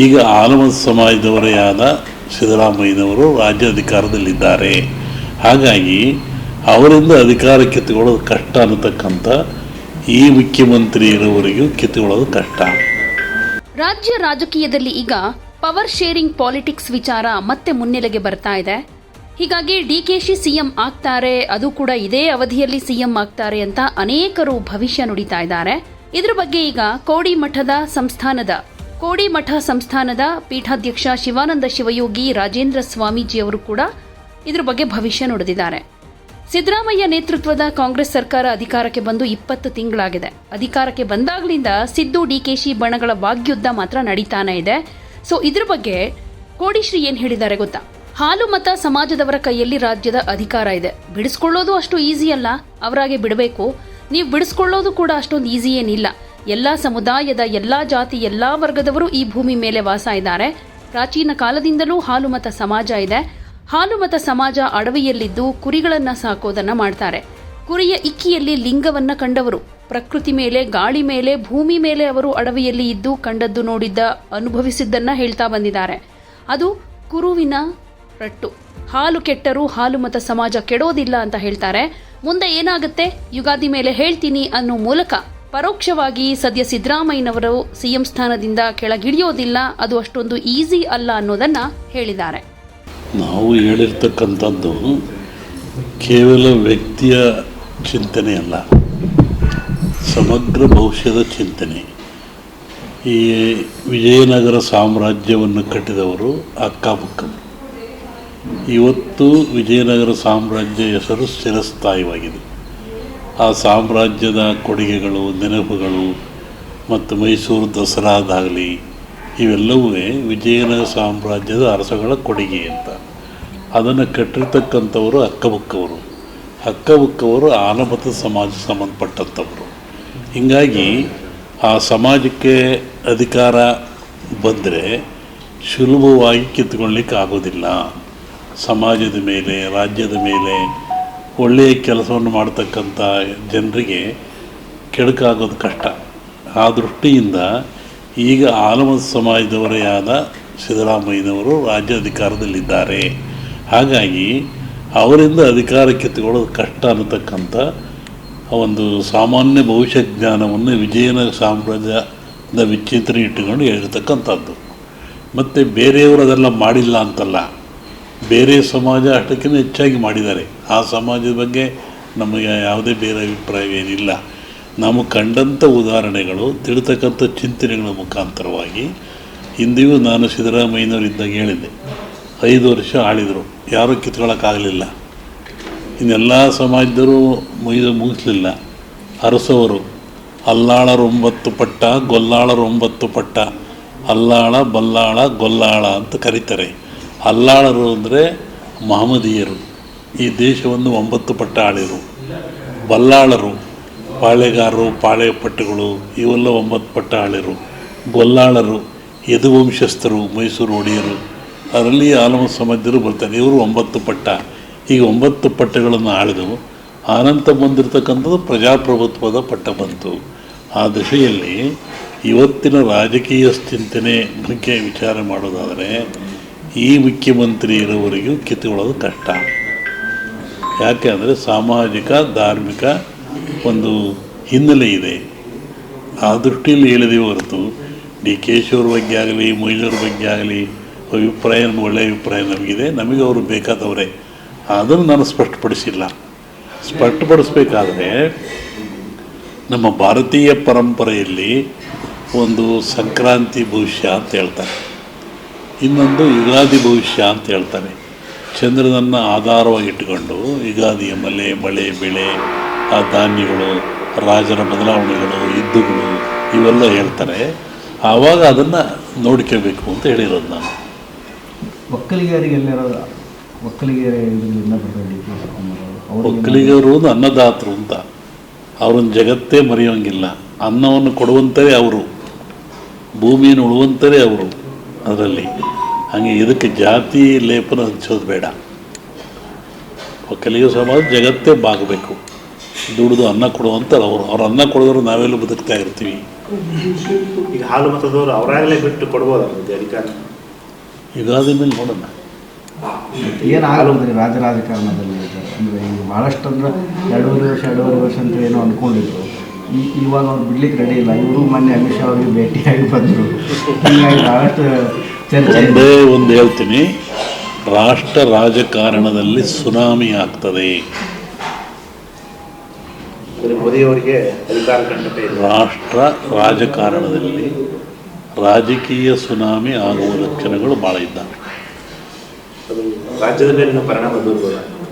ಈಗ ಆಲಮ ಸಮಾಜದವರೇ ಆದ ಸಿದ್ದರಾಮಯ್ಯನವರು ರಾಜ್ಯ ಅಧಿಕಾರದಲ್ಲಿದ್ದಾರೆ ಹಾಗಾಗಿ ಅವರಿಂದ ಅಧಿಕಾರ ಕಿತ್ತುಕೊಳ್ಳೋದು ಕಷ್ಟ ಅನ್ನತಕ್ಕಂಥ ಈ ಮುಖ್ಯಮಂತ್ರಿ ಇರುವವರಿಗೂ ಕಿತ್ತುಕೊಳ್ಳೋದು ಕಷ್ಟ. ರಾಜ್ಯ ರಾಜಕೀಯದಲ್ಲಿ ಈಗ ಪವರ್ ಶೇರಿಂಗ್ ಪಾಲಿಟಿಕ್ಸ್ ವಿಚಾರ ಮತ್ತೆ ಮುನ್ನೆಲೆಗೆ ಬರ್ತಾ ಇದೆ. ಹೀಗಾಗಿ ಡಿ ಡಿಕೆಶಿ ಸಿಎಂ ಆಗ್ತಾರೆ, ಅದು ಕೂಡ ಇದೇ ಅವಧಿಯಲ್ಲಿ ಸಿಎಂ ಆಗ್ತಾರೆ ಅಂತ ಅನೇಕರು ಭವಿಷ್ಯ ನುಡಿತಾ ಇದ್ದಾರೆ. ಇದರ ಬಗ್ಗೆ ಈಗ ಕೋಡಿ ಮಠದ ಸಂಸ್ಥಾನದ ಕೋಡಿ ಮಠ ಸಂಸ್ಥಾನದ ಪೀಠಾಧ್ಯಕ್ಷ ಶಿವಾನಂದ ಶಿವಯೋಗಿ, ರಾಜೇಂದ್ರ ಸ್ವಾಮೀಜಿ ಅವರು ಕೂಡ ಇದ್ರ ಬಗ್ಗೆ ಭವಿಷ್ಯ ನುಡಿದಿದ್ದಾರೆ. ಸಿದ್ದರಾಮಯ್ಯ ನೇತೃತ್ವದ ಕಾಂಗ್ರೆಸ್ ಸರ್ಕಾರ ಅಧಿಕಾರಕ್ಕೆ ಬಂದು ಇಪ್ಪತ್ತು ತಿಂಗಳಾಗಿದೆ. ಅಧಿಕಾರಕ್ಕೆ ಬಂದಾಗಲಿಂದ ಸಿದ್ದು ಡಿಕೆಶಿ ಬಣಗಳ ವಾಗ್ಯುದ್ಧ ಮಾತ್ರ ನಡೀತಾನೆ ಇದೆ. ಸೊ, ಇದ್ರ ಬಗ್ಗೆ ಕೋಡಿಶ್ರೀ ಏನ್ ಹೇಳಿದ್ದಾರೆ ಗೊತ್ತಾ? ಹಾಲು ಮತ ಸಮಾಜದವರ ಕೈಯಲ್ಲಿ ರಾಜ್ಯದ ಅಧಿಕಾರ ಇದೆ. ಬಿಡಿಸ್ಕೊಳ್ಳೋದು ಅಷ್ಟು ಈಸಿ ಅಲ್ಲ. ಅವರಾಗೆ ಬಿಡಬೇಕು. ನೀವು ಬಿಡಿಸ್ಕೊಳ್ಳೋದು ಕೂಡ ಅಷ್ಟೊಂದು ಈಸಿ ಏನಿಲ್ಲ. ಎಲ್ಲ ಸಮುದಾಯದ ಎಲ್ಲ ಜಾತಿ, ಎಲ್ಲ ವರ್ಗದವರು ಈ ಭೂಮಿ ಮೇಲೆ ವಾಸ ಇದ್ದಾರೆ. ಪ್ರಾಚೀನ ಕಾಲದಿಂದಲೂ ಹಾಲುಮತ ಸಮಾಜ ಇದೆ. ಹಾಲುಮತ ಸಮಾಜ ಅಡವಿಯಲ್ಲಿದ್ದು ಕುರಿಗಳನ್ನ ಸಾಕೋದನ್ನ ಮಾಡ್ತಾರೆ. ಕುರಿಯ ಇಕ್ಕಿಯಲ್ಲಿ ಲಿಂಗವನ್ನ ಕಂಡವರು. ಪ್ರಕೃತಿ ಮೇಲೆ, ಗಾಳಿ ಮೇಲೆ, ಭೂಮಿ ಮೇಲೆ ಅವರು ಅಡವಿಯಲ್ಲಿ ಇದ್ದು ಕಂಡದ್ದು ನೋಡಿದ್ದ, ಅನುಭವಿಸಿದ್ದನ್ನ ಹೇಳ್ತಾ ಬಂದಿದ್ದಾರೆ. ಅದು ಕುರುವಿನ ರಟ್ಟು. ಹಾಲು ಕೆಟ್ಟರೂ ಹಾಲು ಮತ ಸಮಾಜ ಕೆಡೋದಿಲ್ಲ ಅಂತ ಹೇಳ್ತಾರೆ. ಮುಂದೆ ಏನಾಗುತ್ತೆ? ಯುಗಾದಿ ಮೇಲೆ ಹೇಳ್ತೀನಿ ಅನ್ನೋ ಮೂಲಕ ಪರೋಕ್ಷವಾಗಿ ಸದ್ಯ ಸಿದ್ದರಾಮಯ್ಯನವರು ಸಿಎಂ ಸ್ಥಾನದಿಂದ ಕೆಳಗಿಳಿಯೋದಿಲ್ಲ, ಅದು ಅಷ್ಟೊಂದು ಈಸಿ ಅಲ್ಲ ಅನ್ನೋದನ್ನ ಹೇಳಿದ್ದಾರೆ. ನಾವು ಹೇಳಿರ್ತಕ್ಕಂಥದ್ದು ಕೇವಲ ವ್ಯಕ್ತಿಯ ಚಿಂತನೆ ಅಲ್ಲ, ಸಮಗ್ರ ಭವಿಷ್ಯದ ಚಿಂತನೆ. ಈ ವಿಜಯನಗರ ಸಾಮ್ರಾಜ್ಯವನ್ನು ಕಟ್ಟಿದವರು ಅಕ್ಕಪಕ್ಕ. ಇವತ್ತು ವಿಜಯನಗರ ಸಾಮ್ರಾಜ್ಯ ಹೆಸರು ಸ್ಥಿರಸ್ಥಾಯಿವಾಗಿದೆ. ಆ ಸಾಮ್ರಾಜ್ಯದ ಕೊಡುಗೆಗಳು, ನೆನಪುಗಳು ಮತ್ತು ಮೈಸೂರು ದಸರಾದಾಗಲಿ ಇವೆಲ್ಲವೂ ವಿಜಯನಗರ ಸಾಮ್ರಾಜ್ಯದ ಅರಸಗಳ ಕೊಡುಗೆ ಅಂತ. ಅದನ್ನು ಕಟ್ಟಿರ್ತಕ್ಕಂಥವರು ಅಕ್ಕಬುಕ್ಕವರು. ಅಕ್ಕಬುಕ್ಕವರು ಆಲಮತ ಸಮಾಜ ಸಂಬಂಧಪಟ್ಟಂಥವರು. ಹೀಗಾಗಿ ಆ ಸಮಾಜಕ್ಕೆ ಅಧಿಕಾರ ಬಂದರೆ ಸುಲಭವಾಗಿ ಕಿತ್ಕೊಳ್ಳಿಕ್ಕೆ ಆಗೋದಿಲ್ಲ ಸಮಾಜದ ಮೇಲೆ, ರಾಜ್ಯದ ಮೇಲೆ ಒಳ್ಳೆಯ ಕೆಲಸವನ್ನು ಮಾಡ್ತಕ್ಕಂಥ ಜನರಿಗೆ ಕೆಡುಕಾಗೋದು ಕಷ್ಟ. ಆ ದೃಷ್ಟಿಯಿಂದ ಈಗ ಆಲಮದ ಸಮಾಜದವರೇ ಆದ ಸಿದ್ದರಾಮಯ್ಯನವರು ರಾಜ್ಯ ಅಧಿಕಾರದಲ್ಲಿದ್ದಾರೆ ಹಾಗಾಗಿ ಅವರಿಂದ ಅಧಿಕಾರಕ್ಕೆ ತಗೊಳ್ಳೋದು ಕಷ್ಟ ಅನ್ನತಕ್ಕಂಥ ಒಂದು ಸಾಮಾನ್ಯ ಭವಿಷ್ಯ ಜ್ಞಾನವನ್ನು ವಿಜಯನಗರ ಸಾಮ್ರಾಜ್ಯದ ವಿಚಿತ್ರ ಇಟ್ಟುಕೊಂಡು ಹೇಳಿರ್ತಕ್ಕಂಥದ್ದು. ಮತ್ತು ಬೇರೆಯವರು ಅದೆಲ್ಲ ಮಾಡಿಲ್ಲ ಅಂತಲ್ಲ. ಬೇರೆ ಸಮಾಜ ಅಷ್ಟಕ್ಕಿಂತ ಹೆಚ್ಚಾಗಿ ಮಾಡಿದ್ದಾರೆ. ಆ ಸಮಾಜದ ಬಗ್ಗೆ ನಮಗೆ ಯಾವುದೇ ಬೇರೆ ಅಭಿಪ್ರಾಯವೇನಿಲ್ಲ ನಾವು ಕಂಡಂಥ ಉದಾಹರಣೆಗಳು, ತಿಳಿತಕ್ಕಂಥ ಚಿಂತನೆಗಳ ಮುಖಾಂತರವಾಗಿ ಹಿಂದೆಯೂ ನಾನು ಸಿದ್ದರಾಮಯ್ಯನವರಿದ್ದಾಗ ಹೇಳಿದ್ದೆ. ಐದು ವರ್ಷ ಆಳಿದರು. ಯಾರೂ ಕಿತ್ಕೊಳ್ಳೋಕ್ಕಾಗಲಿಲ್ಲ ಇನ್ನೆಲ್ಲ ಸಮಾಜದವರು ಮುಗಿದು ಮುಗಿಸ್ಲಿಲ್ಲ. ಅರಸವರು, ಅಲ್ಲಾಳರು ಒಂಬತ್ತು ಪಟ್ಟ, ಗೊಲ್ಲಾಳರು ಒಂಬತ್ತು ಪಟ್ಟ, ಅಲ್ಲಾಳ, ಬಲ್ಲಾಳ, ಗೊಲ್ಲಾಳ ಅಂತ ಕರೀತಾರೆ. ಅಲ್ಲಾಳರು ಅಂದರೆ ಮಹಮದೀಯರು. ಈ ದೇಶವನ್ನು ಒಂಬತ್ತು ಪಟ್ಟ ಆಳಿರು ಬಲ್ಲಾಳರು, ಪಾಳೆಗಾರರು ಪಾಳೆ ಪಟ್ಟುಗಳು ಇವೆಲ್ಲ ಒಂಬತ್ತು ಪಟ್ಟ ಆಳಿರು ಗೊಲ್ಲಾಳರು ಯದುವಂಶಸ್ಥರು, ಮೈಸೂರು ಒಡೆಯರು. ಅದರಲ್ಲಿ ಆಲಮ ಸಮಾಜರು ಬರ್ತಾರೆ ಇವರು ಒಂಬತ್ತು ಪಟ್ಟ. ಈಗ ಒಂಬತ್ತು ಪಟ್ಟಗಳನ್ನು ಆಳಿದವು. ಆನಂತ ಬಂದಿರತಕ್ಕಂಥದ್ದು ಪ್ರಜಾಪ್ರಭುತ್ವದ ಪಟ್ಟ ಬಂತು. ಆ ದಶೆಯಲ್ಲಿ ಇವತ್ತಿನ ರಾಜಕೀಯ ಚಿಂತನೆ ಬಗ್ಗೆ ವಿಚಾರ ಮಾಡೋದಾದರೆ ಈ ಮುಖ್ಯಮಂತ್ರಿ ಇರೋವರೆಗೂ ಕಿತ್ತುಕೊಳ್ಳೋದು ಕಷ್ಟ. ಯಾಕೆ ಅಂದರೆ ಸಾಮಾಜಿಕ, ಧಾರ್ಮಿಕ ಒಂದು ಹಿನ್ನೆಲೆ ಇದೆ. ಆ ದೃಷ್ಟಿಯಲ್ಲಿ ಹೇಳಿದೆ ಹೊರತು ಡಿ ಕೆ ಬಗ್ಗೆ ಆಗಲಿ ಮೊಯ್ಲೂರ ಬಗ್ಗೆ ಆಗಲಿ ಅಭಿಪ್ರಾಯ ಒಳ್ಳೆಯ ಅಭಿಪ್ರಾಯ ನಮಗಿದೆ. ನಮಗೆ ಅವರು ಬೇಕಾದವರೇ. ಅದನ್ನು ನಾನು ಸ್ಪಷ್ಟಪಡಿಸಿಲ್ಲ. ಸ್ಪಷ್ಟಪಡಿಸ್ಬೇಕಾದ್ರೆ ನಮ್ಮ ಭಾರತೀಯ ಪರಂಪರೆಯಲ್ಲಿ ಒಂದು ಸಂಕ್ರಾಂತಿ ಭವಿಷ್ಯ ಅಂತ ಹೇಳ್ತಾರೆ. ಇನ್ನೊಂದು ಯುಗಾದಿ ಭವಿಷ್ಯ ಅಂತ ಹೇಳ್ತಾರೆ. ಚಂದ್ರನನ್ನು ಆಧಾರವಾಗಿ ಇಟ್ಟುಕೊಂಡು ಯುಗಾದಿಯ ಮಲೆ ಮಳೆ ಬೆಳೆ ಆ ಧಾನ್ಯಗಳು ರಾಜರ ಬದಲಾವಣೆಗಳು ಯುದ್ಧಗಳು ಇವೆಲ್ಲ ಹೇಳ್ತಾರೆ. ಆವಾಗ ಅದನ್ನು ನೋಡ್ಕೋಬೇಕು ಅಂತ ಹೇಳಿರೋದು ನಾನು. ಒಕ್ಕಲಿಗರಿಗೆಲ್ಲರ ಒಕ್ಕಲಿಗರ ಒಕ್ಕಲಿಗರು ಅನ್ನದಾತರು ಅಂತ. ಅವ್ರನ್ನ ಜಗತ್ತೇ ಮರೆಯೋಂಗಿಲ್ಲ. ಅನ್ನವನ್ನು ಕೊಡುವಂಥರೇ ಅವರು. ಭೂಮಿಯನ್ನು ಉಳುವಂಥರೇ ಅವರು. ಅದರಲ್ಲಿ. ಹಾಗೆ ಇದಕ್ಕೆ ಜಾತಿ ಲೇಪನ ಹಚ್ಚೋದು ಬೇಡ. ಒಕ್ಕಲಿಗ ಸಮಾಜ ಜಗತ್ತೇ ಬಾಗಬೇಕು. ದುಡಿದು ಅನ್ನ ಕೊಡುವಂತಾರೆ ಅವರು ಅವ್ರು ಅನ್ನ ಕೊಡಿದ್ರು ನಾವೆಲ್ಲ ಬದುಕ್ತಾ ಇರ್ತೀವಿ. ಈಗ ಹಾಲು ಮತದವರು ಅವರಾಗಲೇ ಬಿಟ್ಟು ಕೊಡ್ಬೋದು ಅಧಿಕಾರ? ಯುಗಾದಿ ಮೇಲೆ ನೋಡೋಣ. ಏನು ರಾಜ್ಯ ರಾಜಕಾರಣದಲ್ಲಿ ಅಂದರೆ ಅಂದ್ರೆ ಈಗ ಭಾಳಷ್ಟು ಅಂದ್ರೆ ಎರಡೂವರೆ ವರ್ಷ ಎರಡೂವರೆ ವರ್ಷ ಅಂತ ಏನೋ ಅಂದ್ಕೊಂಡಿದ್ರು ಇವಾಗ ಅವ್ರು ಬಿಡ್ಲಿಕ್ಕೆ ರೆಡಿ ಇಲ್ಲ. ಇವರು ಮೊನ್ನೆ ಅಮಿತ್ ಶಾ ಅವ್ರಿಗೆ ಭೇಟಿಯಾಗಿ ಬಂದರು. ಹೀಗಾಗಿ ಭಾಳಷ್ಟು ಚರ್ಚೆ ಒಂದೇ ಒಂದು ಹೇಳ್ತೀನಿ. ರಾಷ್ಟ್ರ ರಾಜಕಾರಣದಲ್ಲಿ ಸುನಾಮಿ ಆಗ್ತದೆ. ಮೋದಿಯವರಿಗೆ ರಾಷ್ಟ್ರ ರಾಜಕಾರಣದಲ್ಲಿ ರಾಜಕೀಯ ಸುನಾಮಿ ಆಗುವ ಲಕ್ಷಣಗಳು ಭಾಳ ಇದ್ದಾವೆ. ಅದು ರಾಜ್ಯದ ಮೇಲಿನ ಪರಿಣಾಮ ಬೀರ್ಬೋದ